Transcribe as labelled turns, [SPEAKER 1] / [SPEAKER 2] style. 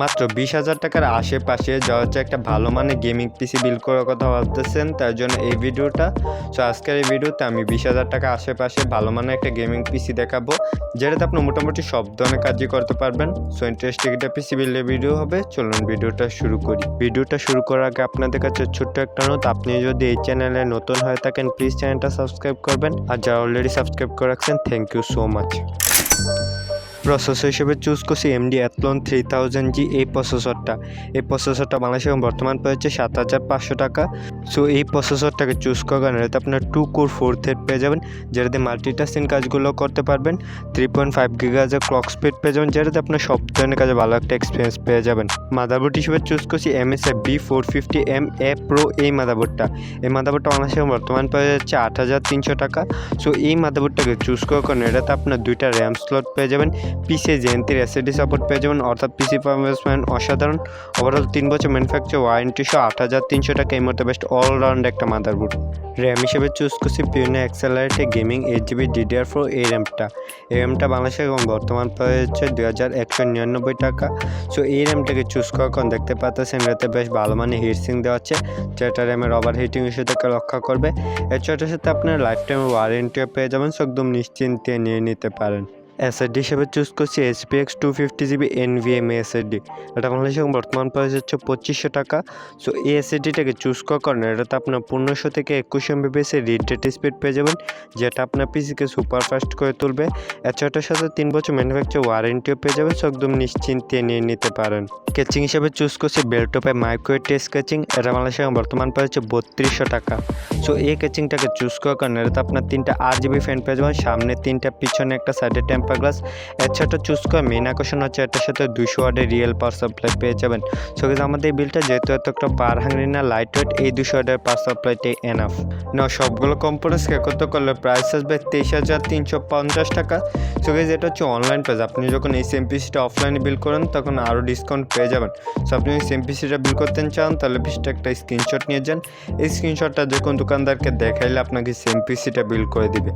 [SPEAKER 1] মাত্র বিশ হাজার টাকার আশেপাশে যা হচ্ছে একটা ভালো মানের গেমিং পিসি বিল করার কথা ভাবতেছেন, তার জন্য এই ভিডিওটা। সো আজকের এই ভিডিওতে আমি বিশ হাজার টাকা আশেপাশে ভালো মানের একটা গেমিং পিসি দেখাবো, যেটাতে আপনি মোটামুটি সব ধরনের কাজই করতে পারবেন। সো ইন্টারেস্টিং একটা পিসি বিলের ভিডিও হবে, চলুন ভিডিওটা শুরু করি। ভিডিওটা শুরু করার আগে আপনাদের কাছে ছোট্ট একটা নোট আপনি যদি এই চ্যানেলে নতুন হয়ে থাকেন প্লিজ চ্যানেলটা সাবস্ক্রাইব করবেন। আর যারা অলরেডি সাবস্ক্রাইব করে রাখছেন thank you so much processor হিসেবে চুজ করছি AMD Athlon three thousand G এই প্রসেসরটা এই প্রসেসরটা বাংলাদেশে বর্তমান পেয়েছে সাত হাজার পাঁচশো টাকা। সো এই প্রসেসরটাকে চুজ করার কারণে এটাতে আপনার টু কোর ফোর থ্রেড পেয়ে যাবেন, যেটাতে মাল্টিটাস্কিং কাজগুলো করতে পারবেন। থ্রি পয়েন্ট ফাইভ গিগাজের ক্লক স্পিড পেয়ে যাবেন, যেটাতে আপনার সব ধরনের কাজে ভালো একটা এক্সপিরিয়েন্স পেয়ে যাবেন। মাদারবোর্ড হিসেবে চুজ করছি MSI B four fifty M A pro এই মাদারবোর্ডটা এই মাদারবোর্ডটা বাংলাদেশে বর্তমান পেয়ে যাচ্ছে আট হাজার তিনশো টাকা। সো এই মাদারবোর্ডটাকে চুজ করার কারণে এটাতে আপনার দুইটা র্যাম স্লট পেয়ে যাবেন পিসি জেন্তির এসএডি সাপোর্ট পেয়ে যাবেন। অর্থাৎ পিসি পারফরমেন্স অসাধারণ। ওভারঅল তিন বছর ম্যানুফ্যাকচার ওয়ারেন্টি সহ আট হাজার তিনশো টাকা এই মুহূর্তে বেস্ট অলরাউন্ড একটা মাদারবোর্ড র্যাম হিসেবে চুজ করছি পিউনে accelerate gaming eight GB DDR four এই র্যামটা এই র্যামটা বাংলাদেশে এবং বর্তমান প্রাইস হচ্ছে দুই হাজার একশো নিরানব্বই টাকা। সো এই র্যামটাকে চুজ করার কারণ দেখতে পাচ্ছেন, এটাতে বেশ ভালো মানে হিটসিং দেওয়া আছে, যেটা র্যামের ওভার হিটিং ইস্যু থেকে রক্ষা করবে। এছাড়ার সাথে আপনার লাইফ টাইম ওয়ারেন্টিও পেয়ে যাবেন সো একদম নিশ্চিন্তে নিয়ে নিতে পারেন। এসএসডি হিসেবে চুজ করছি SPX two fifty GB NVMe SSD এটা বাংলাদেশে বর্তমান প্রাইস হচ্ছে পঁচিশশো টাকা। সো এই এসএসডিটাকে চুজ করার কারণে এটাতে আপনার পনেরোশো থেকে একুশ এমবিপিএসের রিড ডেটা স্পিড পেয়ে যাবেন, যেটা আপনার পিসিকে সুপার ফাস্ট করে তুলবে। এছাড়াটার সাথে তিন বছর ম্যানুফ্যাকচার ওয়ারেন্টিও পেয়ে যাবেন সো একদম নিশ্চিন্তে নিয়ে নিতে পারেন। স্কেচিং হিসেবে চুজ করছি বেলটপে মাইক্রোয়েট স্কেচিং এটা বাংলাদেশে বর্তমান প্রাইস হচ্ছে বত্রিশশো টাকা। সো এই স্কেচিংটাকে চুজ করার কারণে এটাতে আপনার তিনটা আট জিবি ফ্যান পেয়ে যাবেন, সামনে তিনটা, পিছনে একটা সাইডে টেম্পার গ্লাস এছাড়া চুজ করে মেন আকর্ষণ হচ্ছে এটার সাথে দুশো ওয়ার্ডের রিয়েল পাওয়ার সাপ্লাই পেয়ে যাবেন। সো কিন্তু আমাদের বিলটা যেহেতু এত একটা বার হাঙ্গরি না লাইট ওয়েট এই দুশো ওয়ার্ডের পাওয়ার সাপ্লাইটাই এনাফ না সবগুলো কম্পোনেন্টস একত্র করলে প্রাইস আসবে? তেইশ হাজার তিনশো পঞ্চাশ টাকা। সো গেজ এটা হচ্ছে অনলাইন প্রাইস আপনি যখন এই সেম পিসিটা অফলাইনে বিল করেন, তখন আরও ডিসকাউন্ট পেয়ে যাবেন। সো আপনি এই সেম পিসিটা বিল করতে চান, তাহলে পিসিটা একটা স্ক্রিনশট নিয়ে যান। এই স্ক্রিনশটটা যে কোনো দোকানদারকে দেখাইলে আপনাকে সেম পিসিটা বিল করে দিবে।